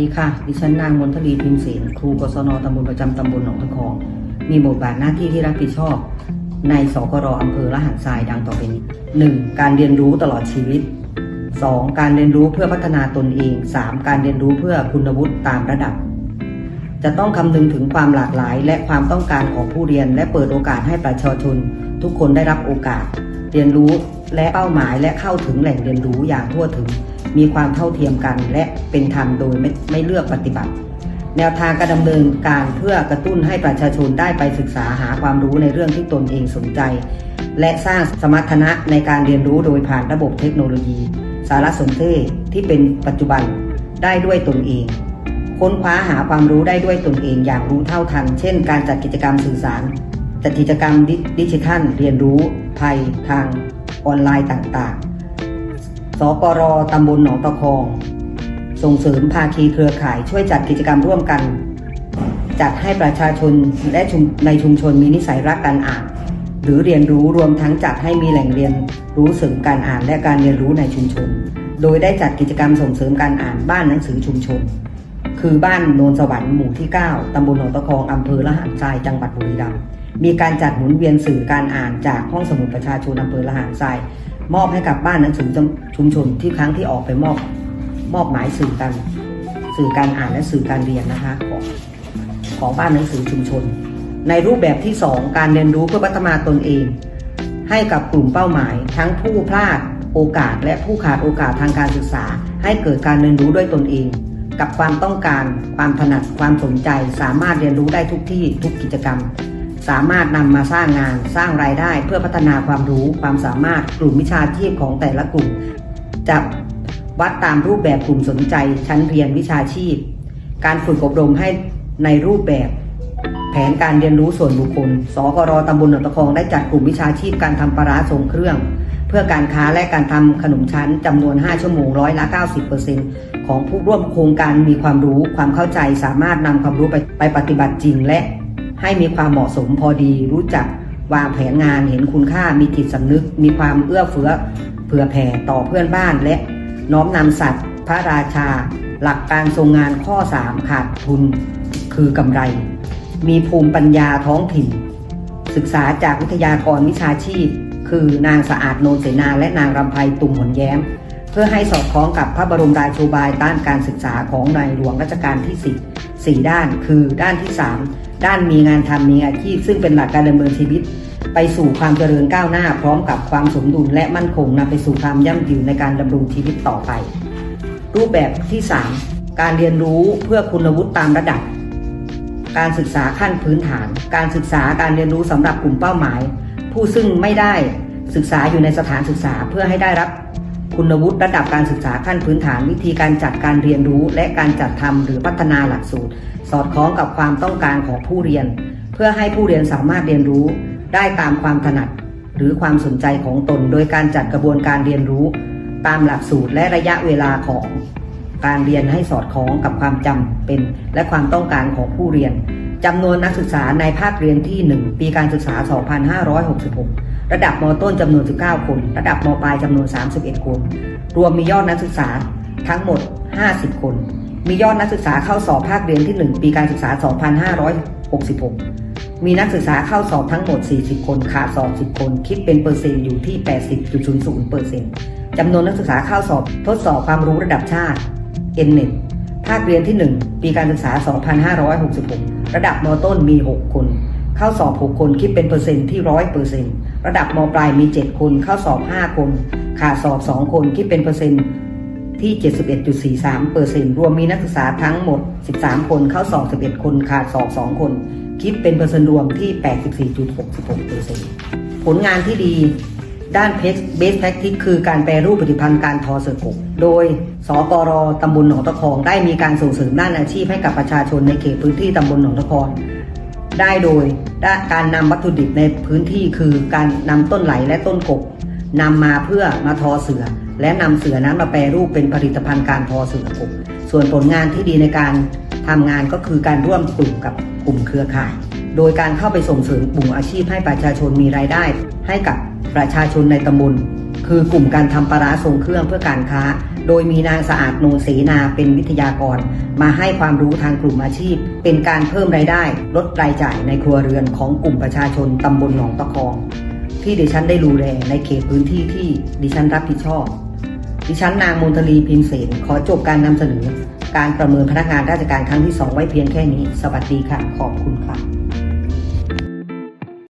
ดีค่ะ ดิฉันนางมนทลีพิมพ์เสนครูกศนตำบลประจำตำบลหนองตะคอง มีบทบาทหน้าที่ที่รับผิดชอบ ในสกรอำเภอละหันทรายดังต่อไปนี้ 1. การเรียนรู้ตลอดชีวิต 2. การเรียนรู้เพื่อพัฒนาตนเอง 3. การเรียนรู้เพื่อคุณวุฒิตามระดับ จะต้องคำนึงถึงความหลากหลาย และความต้องการของผู้เรียน และเปิดโอกาสให้ประชาชน ทุกคนได้รับโอกาส เรียนรู้ และเป้าหมายและเข้าถึงแหล่งเรียนรู้อย่างทั่วถึง มีความเท่าเทียมกัน และเป็นธรรมโดยไม่ไม่เลือกปฏิบัติ แนวทางการดำเนินการเพื่อกระตุ้นให้ประชาชนได้ไปศึกษาหาความรู้ในเรื่องที่ตนเองสนใจ และสร้างสมรรถนะในการเรียนรู้โดยผ่านระบบเทคโนโลยี สารสนเทศที่เป็นปัจจุบันได้ด้วยตนเองค้นคว้าหาความรู้ได้ด้วยตนเองอย่างรู้เท่าทัน เช่น การจัดกิจกรรมสื่อสาร จัดกิจกรรมดิจิทัล เรียนรู้ภัยทาง ออนไลน์ต่างๆสกรตำบลหนองตะคอง ส่งเสริมภาคีเครือข่ายช่วยจัดกิจกรรมร่วมกัน จัดให้ประชาชนและชุมในชุมชนมีนิสัยรักการอ่าน หรือเรียนรู้รวมทั้งจัดให้มีแหล่งเรียนรู้เสริมการอ่านและการเรียนรู้ในชุมชน โดยได้จัดกิจกรรมส่งเสริมการอ่านบ้านหนังสือชุมชน คือบ้านโนนสวรรค์หมู่ที่ 9 ตำบลหนองตะคอง อำเภอละหารทราย จังหวัดบุรีรัมย์ มีการจัดหมุนเวียนสื่อการอ่านจากห้องสมุดประชาชนอำเภอละหารทราย มอบให้กับบ้านหนังสือชุมชนที่ครั้งที่ออกไปมอบมอบหมายสื่อกันสื่อการอ่านและสื่อการเรียนนะคะของของบ้านหนังสือชุมชน ในรูปแบบที่ 2 การเรียนรู้เพื่อพัฒนาตนเอง ให้กับกลุ่มเป้าหมาย ทั้งผู้พลาดโอกาสและผู้ขาดโอกาสทางการศึกษา ให้เกิดการเรียนรู้ด้วยตนเอง กับความต้องการ ความถนัดความสนใจ สามารถเรียนรู้ได้ทุกที่ทุกกิจกรรม สามารถนำมาสร้างงานสร้างรายได้เพื่อพัฒนาความรู้ความสามารถกลุ่มวิชาชีพของแต่ละกลุ่ม จะวัดตามรูปแบบกลุ่มสนใจชั้นเรียนวิชาชีพ การฝึกอบรมให้ในรูปแบบ แผนการเรียนรู้ส่วนบุคคล สกรตำบลหนองตะคองได้จัดกลุ่มวิชาชีพการทำปลาราทรงเครื่อง เพื่อการค้าและการทำขนมชั้นจำนวน 5 ชั่วโมงร้อยละ 90%ของผู้ร่วมโครงการมีความรู้ความเข้าใจสามารถนำความรู้ไปไปปฏิบัติจริงและ ให้มีความเหมาะสมพอดี รู้จักวางแผนงานเห็นคุณค่ามีจิตสำนึก มีความเอื้อเฟื้อเผื่อแผ่ต่อเพื่อนบ้านและน้อมนำสัตว์ พระราชา หลักการทรงงานข้อ 3 ขาดทุนคือกำไร มีภูมิปัญญาท้องถิ่น ศึกษาจากวิทยากรวิชาชีพ คือนางสะอาดโนนเสนาและนางรำไพตุ่มหนแย้ม พื่อให้สอดคล้องกับพระบรมราโชบายด้านการศึกษาของในหลวงรัชกาลที่ 10 4 ด้าน คือด้านที่ 3 ด้านมีงานทำมีอาชีพ ซึ่งเป็นหลักการดำเนินชีวิต ไปสู่ความเจริญก้าวหน้า พร้อมกับความสมดุลและมั่นคงนำไปสู่ความยั่งยืนในการดำรงชีวิตต่อไป รูปแบบที่ 3 การเรียนรู้เพื่อคุณวุฒิตามระดับ การศึกษาขั้นพื้นฐาน การศึกษาการเรียนรู้สำหรับกลุ่มเป้าหมาย ผู้ซึ่งไม่ได้ศึกษาอยู่ในสถานศึกษาเพื่อให้ได้รับ คุณวุฒิระดับการศึกษาขั้นพื้นฐานวิธีการจัดการเรียนรู้ และการจัดทำหรือพัฒนาหลักสูตร สอดคล้องกับความต้องการของผู้เรียน เพื่อให้ผู้เรียนสามารถเรียนรู้ ได้ตามความถนัด หรือความสนใจของตน โดยการจัดกระบวนการเรียนรู้ ตามหลักสูตรและระยะเวลาของการเรียนให้สอดคล้องกับความจำเป็น และความต้องการของผู้เรียนจำนวนนักศึกษาในภาคเรียนที่ 1 ปีการศึกษา 2566 ระดับมต้นจำนวน 19 คน ระดับมปลายจำนวน 31 คน รวมมียอดนักศึกษาทั้งหมด 50 คน มียอดนักศึกษาเข้าสอบภาคเรียนที่ 1 ปีการศึกษา 2566 มีนักศึกษาเข้าสอบทั้งหมด 40 คน ขาดสอบ 10 คน คิดเป็นเปอร์เซ็นต์อยู่ที่ 80.00เปอร์เซ็นต์จำนวนนักศึกษาเข้าสอบทดสอบความรู้ระดับชาติ N-NET ภาคเรียนที่ 1 ปีการศึกษา 2566 ระดับมต้นมี 6 คน เข้าสอบ 6 คน คิดเป็นเปอร์เซ็นต์ที่ 100เปอร์เซ็นต์ ระดับมปลายมี 7 คน เข้าสอบ 5 คน ขาดสอบ 2 คนคิดเป็นเปอร์เซ็นต์ที่ 71.43เปอร์เซ็นต์รวมมีนักศึกษาทั้งหมด 13 คนเข้าสอบ 11 คน ขาดสอบ 2 คน คิดเป็นเปอร์เซ็นต์รวมที่ 84.66เปอร์เซ็นต์ผลงานที่ดีด้านเพจเบสแพ็กทิคือการแปรรูปผลิตภัณฑ์การทอเสือกก โดย สกรตำบลหนองตะคองได้มีการส่งเสริมด้านอาชีพให้กับประชาชนในเขตพื้นที่ตำบลหนองตะคอง ได้โดยการนำวัตถุดิบในพื้นที่คือการนำต้นไหลและต้นกกนำมาเพื่อมาทอเสือ และนำเสือนั้นมาแปรรูปเป็นผลิตภัณฑ์การทอเสือกกส่วนผลงานที่ดีในการทำงานก็คือการร่วมกลุ่มกับกลุ่มเครือข่าย โดยการเข้าไปส่งเสริมกลุ่มอาชีพให้ประชาชนมีรายได้ ให้กับประชาชนในตำบลคือกลุ่มการทำปลาร้าทรงเครื่องเพื่อการค้า โดยมีนางสะอาดโนเสนาเป็นวิทยากร มาให้ความรู้ทางกลุ่มอาชีพ เป็นการเพิ่มรายได้ ลดรายจ่ายในครัวเรือนของกลุ่มประชาชนตำบลหนองตะคอง ที่ดิฉันได้ดูแลในเขตพื้นที่ที่ดิฉันรับผิดชอบ ดิฉันนางมนทลีพิมพ์เสนขอจบการนำเสนอ การประเมินพนักงานราชการครั้งที่ 2 ไว้เพียงแค่นี้ สวัสดีค่ะ ขอบคุณค่ะ